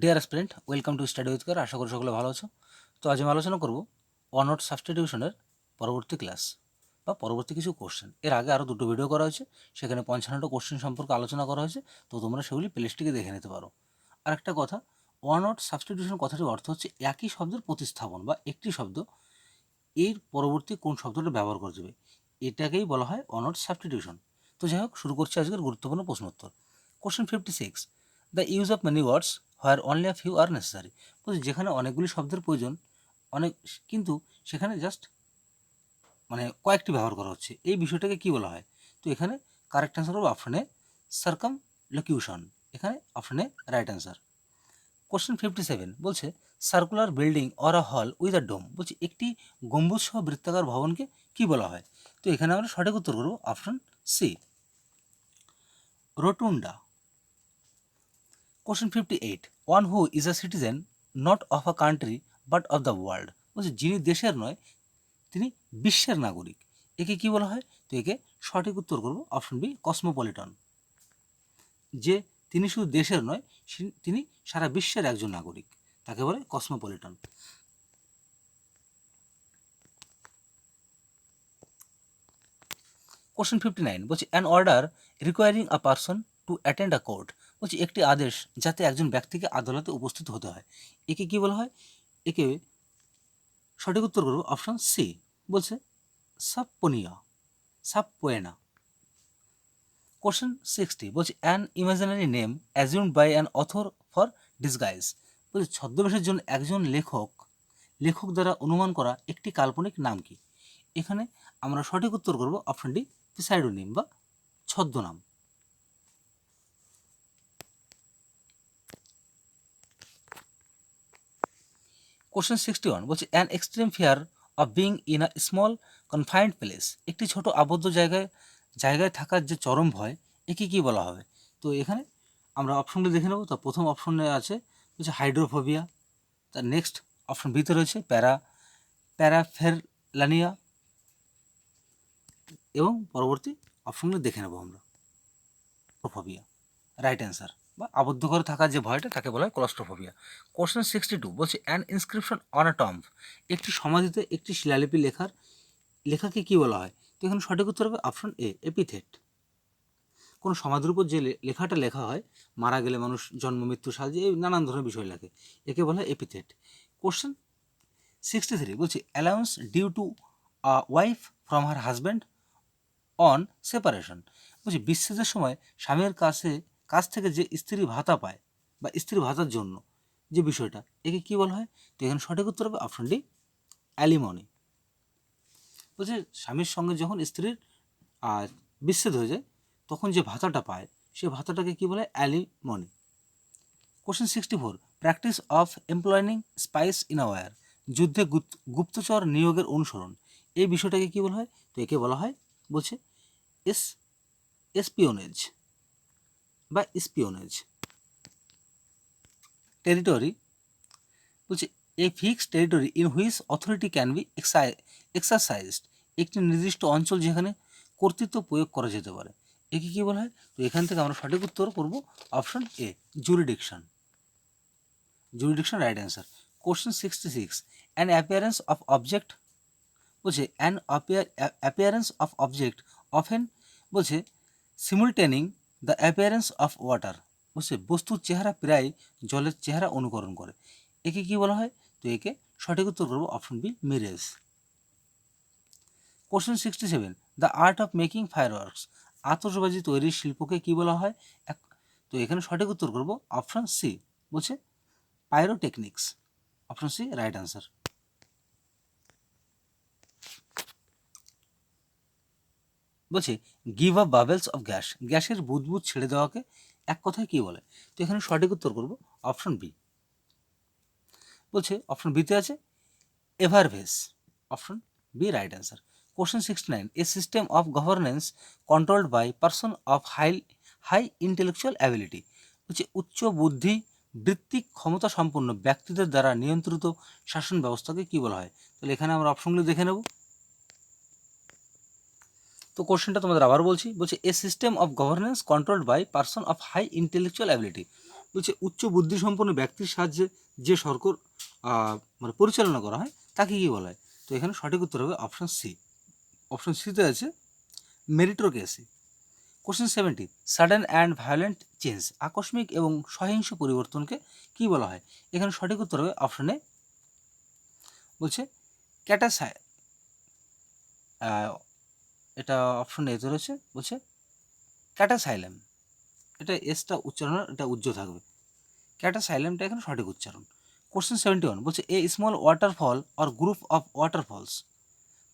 Dear student welcome to study with কার আশা করি সকলে ভালো আছো। তো আজ আমি আলোচনা করব অনট সাবস্টিটিউশনের পরবর্তী ক্লাস বা পরবর্তী কিছু কোশ্চেন এর আগে আরও দুটো ভিডিও করা হয়েছে, সেখানে পঞ্চান্নটা কোশ্চেন সম্পর্কে আলোচনা করা হয়েছে, তো তোমরা সেগুলি প্লেলিস্টটিকে দেখে নিতে পারো। আর একটা কথা অনট সাবস্টিটিউশন কথাটির অর্থ হচ্ছে একই শব্দের প্রতিস্থাপন বা একটি শব্দ এর পরবর্তী কোন শব্দটা ব্যবহার করা যাবে। এটাকেই বলা হয় অনট সাবস্টিটিউশন তো যাই হোক, শুরু করছি আজকের গুরুত্বপূর্ণ প্রশ্ন উত্তর question fifty six the use of many words where only a few are necessary বলছি যেখানে অনেকগুলি শব্দের প্রয়োজন, অনেক, কিন্তু সেখানে জাস্ট মানে কয়েকটি ব্যবহার করা হচ্ছে। এই বিষয়টাকে কি বলা হয়? তো এখানে কারেক্ট অ্যান্সার হবে অপশানে সার্কাম লকিউশন এখানে অপশানে right answer question fifty seven বলছে circular building or a hall with a ডোম বলছে, একটি গম্বুজ সহ বৃত্তাকার ভবনকে কি বলা হয়? তো এখানে আমরা সঠিক উত্তর করব option C rotunda question fifty eight one who is a citizen not of a country but of the world বলছে যিনি দেশের নয়, তিনি বিশ্বের নাগরিক। একে কি বলা হয়? তো একে সঠিক উত্তর করব অপশন বি কসমোপলিটন যে তিনি শুধু দেশের নয় তিনি সারা বিশ্বের একজন নাগরিক। তাকে বলে কসমোপলিটন কোশ্চেন ফিফটি নাইন বলছে an order requiring a person to attend a court বলছি, একটি আদেশ যাতে একজন ব্যক্তিকে আদালতে উপস্থিত হতে হয়। একে কি বলা হয়? একে সঠিক উত্তর করব অপশন সি বলছে সাপ্পনিয়া সাপ্পোয়েনা কোশ্চেন সিক্সটি বলছে an imaginary name assumed by an author for disguise বলছে, ছদ্মবেশের জন্য একজন লেখক লেখক দ্বারা অনুমান করা একটি কাল্পনিক নাম কি? এখানে আমরা সঠিক উত্তর করব অপশন ডি পিসাইডোনিম বা ছদ্মনাম। কোশ্চেন সিক্সটি ওয়ান বলছে an extreme fear of being in a small confined place একটি ছোট আবদ্ধ জায়গায় জায়গায় থাকার যে চরম ভয়, একে কি বলা হবে? তো এখানে আমরা অপশনগুলো দেখে নেব। তো প্রথম অপশনে আছে হচ্ছে হাইড্রোফোবিয়া তার নেক্সট অপশন বিতে রয়েছে, প্যারা, প্যারাফেরলানিয়া। এবং পরবর্তী অপশনগুলো দেখে নেব আমরা। ক্লোস্ট্রোফোবিয়া রাইট অ্যান্সার বা আবদ্ধ করে থাকার যে ভয়টা, তাকে বলা হয় ক্লোস্ট্রোফোবিয়া কোশ্চেন সিক্সটি টু বলছে an inscription on a tomb একটি সমাধিতে একটি শিলালিপি লেখার, লেখাকে কি বলা হয়? তো এখানে সঠিক উত্তর হবে অপশন এ এপিথেট কোনো সমাধির উপর যে লেখাটা লেখা হয়, মারা গেলে মানুষ জন্ম, মৃত্যু সাহায্যে এই নানান ধরনের বিষয় লাগে একে বলা হয় এপিথেট কোশ্চেন সিক্সটি থ্রি বলছি allowance due to a wife from her husband on separation বলছি, বিচ্ছেদের সময় স্বামীর কাছে কাছ থেকে যে স্ত্রী ভাতা পায় বা স্ত্রী ভাতার জন্য যে বিষয়টা, একে কী বলা হয়? তো এখানে সঠিক উত্তর হবে অপশন ডি অ্যালিমনি বলছে, স্বামীর সঙ্গে যখন স্ত্রীর বিচ্ছেদ হয়ে যায়, তখন যে ভাতাটা পায় সেই ভাতাটাকে কী বলে? Alimony question sixty four practice of employing spies in our যুদ্ধে গুপ্ত- গুপ্তচর নিয়োগের অনুসরণ, এই বিষয়টাকে কী বলা হয়? তো একে বলা হয়, বলছে এস এসপিওনেজ বা স্পিওনেজ। টেরিটরি বলছে a fixed territory in which authority can be exercised একটি নির্দিষ্ট অঞ্চল যেখানে কর্তৃত্ব প্রয়োগ করা যেতে পারে। একে কী বলা হয়? তো এখান থেকে আমরা সঠিক উত্তর করব option A jurisdiction jurisdiction right answer question sixty six an appearance of object বলছে an appearance of object often বলছে simulating the appearance of water বলছে বস্তুর চেহারা প্রায় জলের চেহারা অনুকরণ করে। একে কি বলা হয়? তো একে সঠিক উত্তর করব option B mirage question sixty seven the art of making fire works আতসবাজি তৈরির শিল্পকে কি বলা হয়? এক, তো এখানে সঠিক উত্তর করব অপশন সি বলছে pyrotechnics option C right answer বলছে give up bubbles of gas গ্যাসের বুদবুদ ছেড়ে দেওয়াকে এক কথায় কি বলে? তো এখানে সঠিক উত্তর করব অপশন বি বলছে অপশন বিতে আছে effervesce option B right answer question sixty nine a system of governance controlled by person of high high intellectual ability বলছে, উচ্চ বুদ্ধি বৃত্তিক ক্ষমতা সম্পন্ন ব্যক্তিদের দ্বারা নিয়ন্ত্রিত শাসন ব্যবস্থাকে কি বলা হয়? তাহলে এখানে আমরা অপশনগুলো দেখে নেব। তো কোশ্চেনটা তোমাদের আবার বলছি, বলছে a system of governance controlled by person of high intellectual ability বলছে, উচ্চ বুদ্ধিসম্পন্ন ব্যক্তির সাহায্যে যে সরকার মানে পরিচালনা করা হয়, তাকে কী বলা হয়? তো এখানে সঠিক উত্তর হবে অপশন সি অপশন সিতে আছে meritocracy question seventy sudden and violent change আকস্মিক এবং সহিংস পরিবর্তনকে কি বলা হয়? এখানে সঠিক উত্তর হবে অপশন বলছে ক্যাটাসাই এটা অপশন এতে রয়েছে, বলছে ক্যাটাসাইলেম এটা এসটা উচ্চারণ, এটা উজ্জ্ব থাকবে। ক্যাটাসাইলেমটা এখানে সঠিক উচ্চারণ। কোশ্চেন সেভেন্টি ওয়ান বলছে a small waterfall or group of waterfalls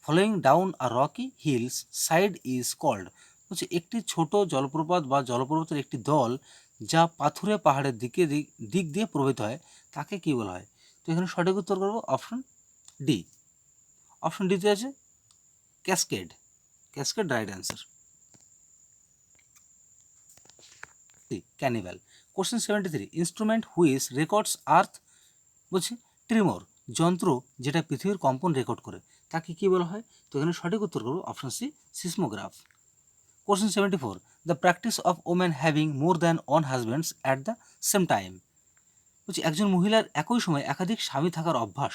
following down are rocky hills side is called বলছে, একটি ছোট জলপ্রপাত বা জলপ্রপাতের একটি দল যা পাথুরে পাহাড়ের দিকে দিক- দিয়ে প্রবাহিত হয়, তাকে কি বলা হয়? তো এখানে সঠিক উত্তর করব অপশন ডি অপশন ডিতে আছে cascade cascade right answer carnival question seventy three instrument which records earth বলছে ট্রিমর যন্ত্র যেটা পৃথিবীর কম্পন রেকর্ড করে, তাকে কি বলা হয়? তো এখানে সঠিক উত্তর করব option C seismograph question seventy four the practice of women having more than one husbands at the same time বলছি একজন মহিলার একই সময় একাধিক স্বামী থাকার অভ্যাস,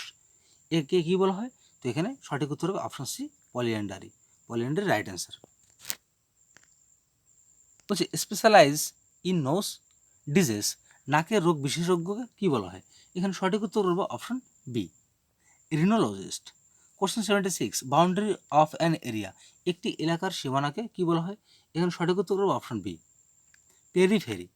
একে কী বলা হয়? তো এখানে সঠিক উত্তর হবে option C polyandry polyandry right answer বলছি স্পেশালাইজ ইন নোস ডিজিজ নাকের রোগ বিশেষজ্ঞকে কী বলা হয়? এখানে সঠিক উত্তর করব option B rhinologist. Question seventy six boundary of an area একটি এলাকার সীমানাকে কি বলা হয়? এখানে সঠিক উত্তর করব option B periphery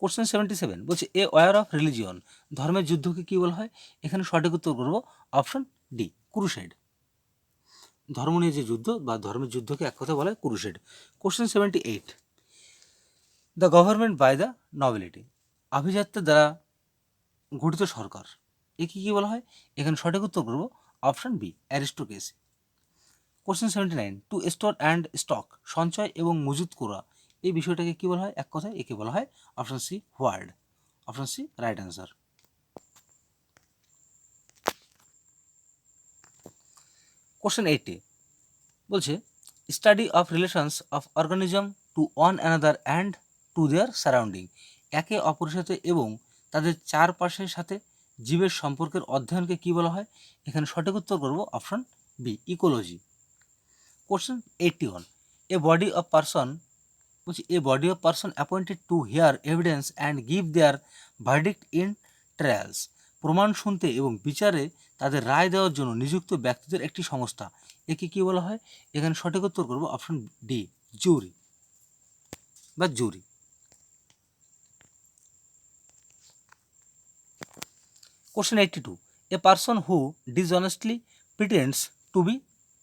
question seventy seven বলছে এ ওয়ার অফ রিলিজিয়ন ধর্মের যুদ্ধকে কী বলা হয়? এখানে সঠিক উত্তর করব অপশন ডি ক্রুশেড ধর্ম নিয়ে যে যুদ্ধ বা ধর্মের যুদ্ধকে এক কথা বলা হয় crusade question seventy eight the government by the nobility আভিজাত্যের দ্বারা গঠিত সরকার। একে কী বলা হয়? এখানে সঠিক উত্তর করব option B aristocracy question seventy nine to store and stock সঞ্চয় এবং মজুত করা এই বিষয়টাকে কী বলা হয়? এক কথায় একে বলা হয় option C hoard option C right answer question eighty বলছে study of relations of organism to one another and to their surrounding একে অপরের সাথে এবং তাদের চারপাশের সাথে জীবের সম্পর্কের অধ্যয়নকে কী বলা হয়? এখানে সঠিক উত্তর করব option B ecology question eighty one a body of person বলছি a body of person appointed to hear evidence and give their verdict in trials প্রমাণ শুনতে এবং বিচারে তাদের রায় দেওয়ার জন্য নিযুক্ত ব্যক্তিদের একটি সংস্থা। একে কী বলা হয়? এখানে সঠিক উত্তর করব অপশন ডি, জুরি বা jury. Question eighty two a person who dishonestly pretends to be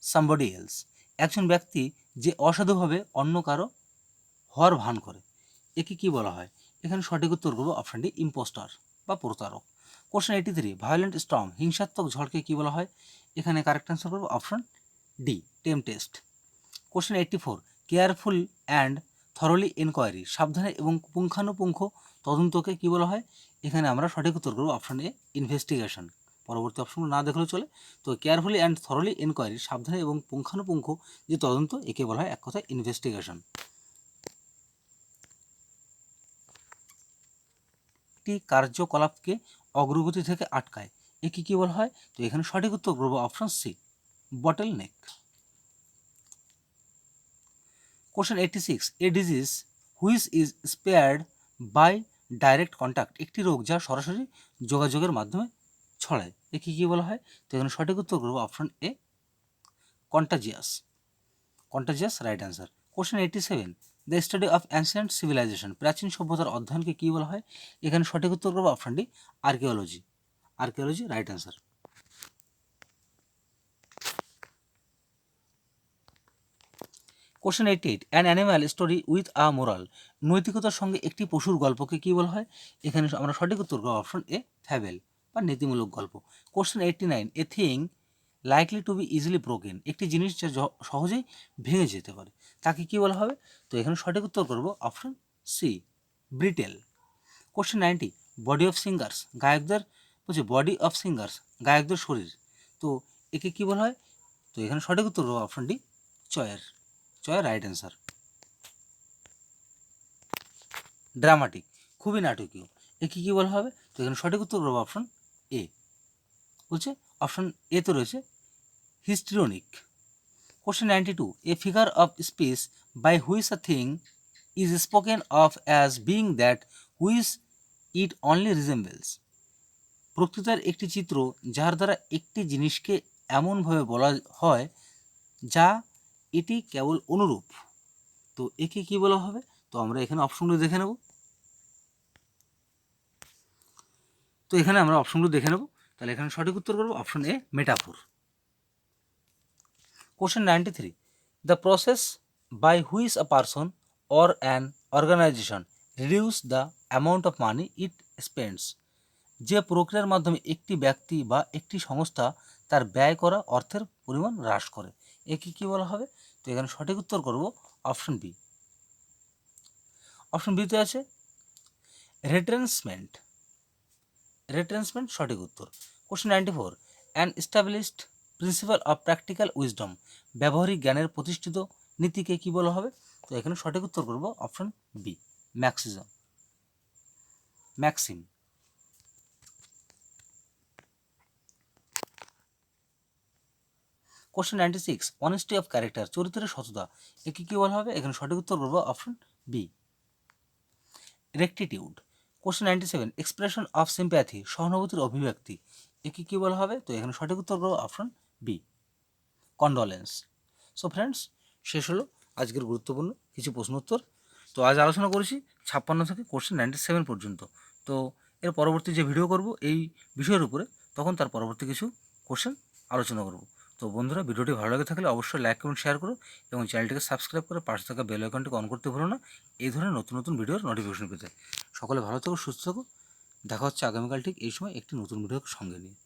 somebody else একজন ব্যক্তি যে অসাধুভাবে অন্য কারও হওয়ার ভান করে। একে কি বলা হয়? এখানে সঠিক উত্তর করব অপশন ডি ইম্পোস্টার বা প্রতারক। Question eighty three violent storm হিংসাত্মক ঝড়কে কী বলা হয়? এখানে কারেক্ট অ্যান্সার করব option D tempest question eighty four careful and thorough enquiry সাবধানে এবং পুঙ্খানুপুঙ্খ তদন্তকে কী বলা হয়? এখানে আমরা সঠিক উত্তর করব অপশন এ ইনভেস্টিগেশন পরবর্তী অপশনগুলো না দেখলেও চলে। তো কেয়ারফুলি অ্যান্ড থরলি এনকোয়ারি সাবধানে এবং পুঙ্খানুপুঙ্খ যে তদন্ত, একে বলা হয় এক কথায় ইনভেস্টিগেশন একটি কার্যকলাপকে অগ্রগতি থেকে আটকায়। একে কী বলা হয়? তো এখানে সঠিক উত্তর করব option C bottle neck question eighty six a disease which is spread by direct contact একটি রোগ যা সরাসরি যোগাযোগের মাধ্যমে ছড়ায়। একে কী বলা হয়? তো এখানে সঠিক উত্তর করব option A contagious contagious right answer question eighty seven the study of ancient civilisation প্রাচীন সভ্যতার অধ্যয়নকে কী বলা হয়? এখানে সঠিক উত্তর করব option D archaeology archaeology right answer question eighty eight an animal story with a moral নৈতিকতার সঙ্গে একটি পশুর গল্পকে কী বলা হয়? এখানে আমরা সঠিক উত্তর অপশন এ ফ্যাবেল বা নীতিমূলক গল্প। Question eighty nine a thing likely to be easily broken একটি জিনিস যা সহজেই ভেঙে যেতে পারে। তাকে কী বলা হবে? তো এখানে সঠিক উত্তর করব option C brittle question ninety body of singers গায়কদের, বলছে বডি অফ সিঙ্গার্স গায়কদের শরীর। তো একে কী বলা হয়? তো এখানে সঠিক উত্তর হবে option D choir. Choir right answer dramatic খুবই নাটকীয়। একে কী বলা হবে? তো এখানে সঠিক উত্তর করব অপশন এ বলছে অপশন এ তো রয়েছে histrionic question ninety two a figure of speech by which a thing is spoken of as being that which it only resembles প্রকৃতার একটি চিত্র যার দ্বারা একটি জিনিসকে এমনভাবে বলা হয় যা এটি কেবল অনুরূপ। তো একে কি বলা হবে? তো আমরা এখানে অপশনগুলো দেখে নেব। তো এখানে আমরা অপশনগুলো দেখে নেব। তাহলে এখানে সঠিক উত্তর করব option A metaphor question ninety three the process by which a person or an organisation reduce the amount of money it spends যে প্রক্রিয়ার মাধ্যমে একটি ব্যক্তি বা একটি সংস্থা তার ব্যয় করা অর্থের পরিমাণ হ্রাস করে। একে কী বলা হবে? তো এখানে সঠিক উত্তর করব অপশন বি অপশন বিতে আছে রেট্রেন্সমেন্ট রেট্রেন্সমেন্ট সঠিক উত্তর। Question ninety four an established principle of practical wisdom ব্যবহারিক জ্ঞানের প্রতিষ্ঠিত নীতিকে কী বলা হবে? তো এখানে সঠিক উত্তর করব option B maxim maxim question ninety six honesty of character চরিত্রের সততা, একে কী বলা হবে? এখানে সঠিক উত্তর করব option B rectitude question ninety seven expression of sympathy সহানুভূতির অভিব্যক্তি। একে কী বলা হবে? তো এখানে সঠিক উত্তর করব option B condolence so friends শেষ হলো আজকের গুরুত্বপূর্ণ কিছু প্রশ্ন উত্তর। তো আজ আলোচনা করেছি ছাপ্পান্ন থেকে কোশ্চেন নাইনটি সেভেন পর্যন্ত। তো এর পরবর্তী যে ভিডিও করব, এই বিষয়ের উপরে, তখন তার পরবর্তী কিছু কোশ্চেন আলোচনা করব। তো বন্ধুরা, ভিডিওটি ভালো লাগে থাকলে অবশ্যই লাইক কমেন্ট শেয়ার করো এবং চ্যানেলটিকে সাবস্ক্রাইব করে পাশে থাকা বেল আইকনটিকে অন করতে ভুলো না। এই ধরনের নতুন নতুন ভিডিওর নোটিফিকেশন পেতে। সকলে ভালো থাকো, সুস্থ থাকো। দেখা হচ্ছে আগামীকাল ঠিক এই সময় একটি নতুন ভিডিওর সঙ্গে নিয়ে।